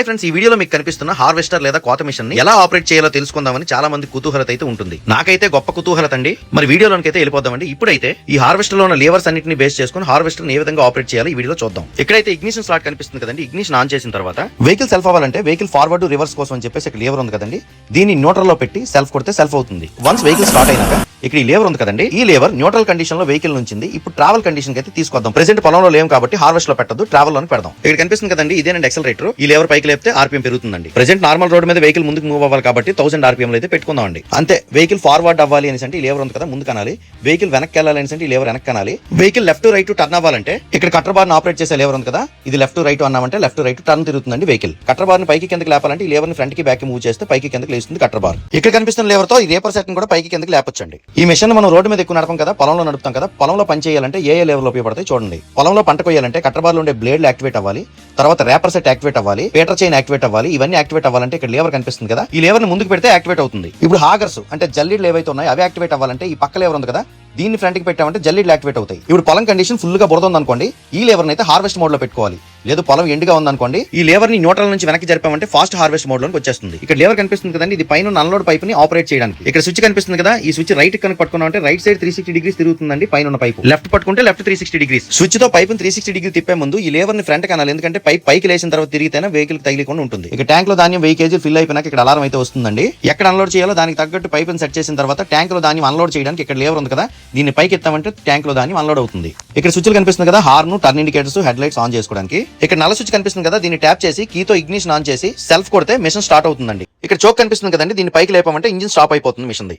Hi friends ఈ వీడియోలో మీకు కనిపిస్తున్న హార్వెస్టర్ లేదా కోత మిషన్ని ఎలా ఆపరేట్ చేయాలో తెలుసుకుందామని చాలా మంది కుతూహలత అయితే ఉంటుంది. నాకైతే గొప్ప కుతూహలత అండి. మరి వీడియోలోకి అయితే వెళ్ళిపోదామండి. ఇప్పుడైతే ఈ హార్వెస్టర్లో ఉన్న లేవర్స్ అన్నింటిని బేస్ చేసుకుని హార్వెస్టర్ ఏ విధంగా ఆపరేట్ చేయాలో ఈ వీడియోలో చూద్దాం. ఇక్కడైతే ఇగ్నిషన్ స్లాట్ కనిపిస్తుంది కదండి ఇగ్నిషన్ ఆన్ చేసిన తర్వాత వెహికల్ సెల్ఫ్ అవ్వాలంటే వెహికల్ ఫార్వర్డ్ రివర్స్ కోసం అని చెప్పేసి ఇక్కడ లేవర్ ఉంది కదండి. దీన్ని న్యూట్రల్లో పెట్టి సెల్ఫ్ కొడితే సెల్ఫ్ అవుతుంది. వన్స్ వెహికల్ స్టార్ట్ అయినాక ఇక్కడ ఈ లేవర్ ఉంది కదండి. ఈ లేవర్ న్యూట్రల్ కండిషన్లో వెహికల్ నుంచింది. ఇప్పుడు ట్రావెల్ కండిషన్ అయితే తీసుకొద్దాం. ప్రెసెంట్ పొలంలో లేవు కాబట్టి హార్వెస్ట్లో పెట్టదు ట్రావెల్లో పెడదాం. ఇక్కడ కనిపిస్తుంది కదండి ఇదేనండి ఎక్సలరేటర్ ఈ లేవర్ పైకి లేపితే ఆర్పిఎం పెరుగుతుందండి. ప్రెసెంట్ నార్మల్ రోడ్ మీద వెహికల్ ముందుకు మూవ్ అవ్వాలి కాబట్టి థౌసండ్ ఆర్పిఎం అయితే పెట్టుకుందాం అండి అంతే వెహికల్ ఫార్వర్డ్ అవ్వాలి అని అంటే ఈ లేవర్ ఉంది కదా ముందు కనాలి. వెహికల్ వెనక్కి వెళ్ళాలి అని అంటే ఈ లేవర్ వెనక్కి కనాలి. వెహికల్ లెఫ్ట్ రైట్ టర్న్ అవ్వాలంటే ఇక్కడ కట్టర్ బార్ ఆపరేట్ చేసే లేవర్ ఉంది కదా ఇది లెఫ్ట్ రైట్ అన్నామంటే లెఫ్ట్ రైట్ టర్న్ తిరుగుతుందండి వెహికల్ కట్టర్ బార్ పైకి కిందకి లేపాలంటే ఈ లేవర్ని ఫ్రంట్కి బ్యాక్ మూవ్ చేస్తే పైకి కిందకి లేస్తుంది కట్టర్ బార్ ఇక్కడ కనిపిస్తున్న లేవర్తో ఈ రేపర్ సెట్ కూడా పైకి కిందకి లేపొచ్చండి. ఈ మిషన్ మనం రోడ్డు మీద ఎక్కువ నడపం కదా పొలంలో నడుపుతాం కదా పొలంలో పనిచేయాలంటే ఏ ఏ లెవెల్ ఉపయోగపడతాయి చూడండి. పొలంలో పంట కొయ్యాలంటే కట్టర్ ఉండే బ్లేడ్లు యాక్టివేట్ అవ్వాలి తర్వాత రేపర్ సెట్ యాక్టివేట్ అవ్వాలి పేటర్ చైన్ యాక్టివేట్ అవ్వాలి ఇవన్నీ యాక్టివేట్ అవ్వాలంటే ఇక్కడ లేవర్ కనిపిస్తుంది కదా. ఈ లేవర్ని ముందుకు పెడితే యాక్టివేట్ అవుతుంది. ఇప్పుడు హాగర్స్ అంటే జల్లీలు ఏవైతే ఉన్నాయో అవి యాక్టివేట్ అవ్వాలంటే ఈ పక్క లేవర్ ఉంది కదా దీన్ని ఫ్రంట్కి పెట్టామంటే జల్లీలు యాక్టివేట్ అవుతాయి. ఇప్పుడు పొలం కండిషన్ ఫుల్గా బురద అనుకోండి ఈ లేవర్ అయితే హార్వెస్ట్ మోడ్లో పెట్టుకోవాలి. లేదు పొలం ఎండుగా ఉందనుకోండి. ఈ లేవర్ని న్యూట్రల్ నుంచి వెనక్కి జరిపామంటే ఫాస్ట్ హార్వెస్ట్ మోడ్లోకి వచ్చేస్తుంది. ఇక్కడ లేవర్ కనిపిస్తుంది కదండి ఇది పైన అన్లోడ్ పైప్ని ఆపరేట్ చేయడానికి. ఇక్కడ స్విచ్ కనిపిస్తుంది కదా ఈ స్విచ్ రైట్ కనుక పట్టుకున్నామంటే right side three sixty degrees తిరుగుతుందండి పైన ఉన్న పైపు. లెఫ్ట్ పట్టుకుంటే లెఫ్ట్ త్రీ సిక్స్టీ డిగ్రీస్ స్విచ్తో పైప్ త్రీ సిక్స్టీ డిగ్రీ తిప్పే ముందు ఈ లేవర్ని ఫ్రంట్ కనాలి ఎందుకంటే పైప్ పైకి లేచిన తర్వాత తిరిగితేనే వెహికల్ తగిలికుండా ఉంటుంది. ఇక ట్యాంక్లో ధాన్యం వెయ్యి కేజీ ఫిల్ అయిపోయినాక ఇక్కడ అలారం అయితే వస్తుందండి. ఎక్కడ అన్లోడ్ చేయాలో దానికి తగ్గట్టు పైప్ సెట్ చేసిన తర్వాత ట్యాంక్లో ధాన్యం అన్లోడ్ చేయడానికి ఇక్కడ లేవర్ ఉంది కదా దీన్ని పైకి ఎత్తామంటే ట్యాంక్లో ధాన్యం అన్లోడ్ అవుతుంది. ఇక్కడ స్విచ్ కనిపిస్తుంది కదా horn turn indicators head lights on చేసుకోవడానికి. ఇక్కడ నల్ల స్విచ్ కనిపిస్తుంది కదా దీన్ని ట్యాప్ చేసి కీతో ఇగ్నిషన్ ఆన్ చేసి సెల్ఫ్ కొడితే మిషన్ స్టార్ట్ అవుతుందండి. ఇక్కడ చోక్ కనిపిస్తుంది కదండి దీన్ని పైకి లేపామంటే ఇంజిన్ స్టాప్ అయిపోతుంది మిషన్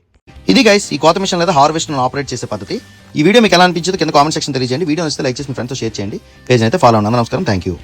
ఇది గైస్ ఈ కోత మిషన్ లేదా హార్వెస్ట్ ఆపరేట్ చేసే పద్ధతి. ఈ వీడియో మీకు ఎలా అనిపించిందో కింద కామెంట్ సెక్షన్ తెలియజేయండి. వీడియో నచ్చితే లైక్ చేసి మీ ఫ్రెండ్తో షేర్ చేయండి. పేజ్ అయితే ఫాలో అవ్వండి. నమస్కారం. Thank you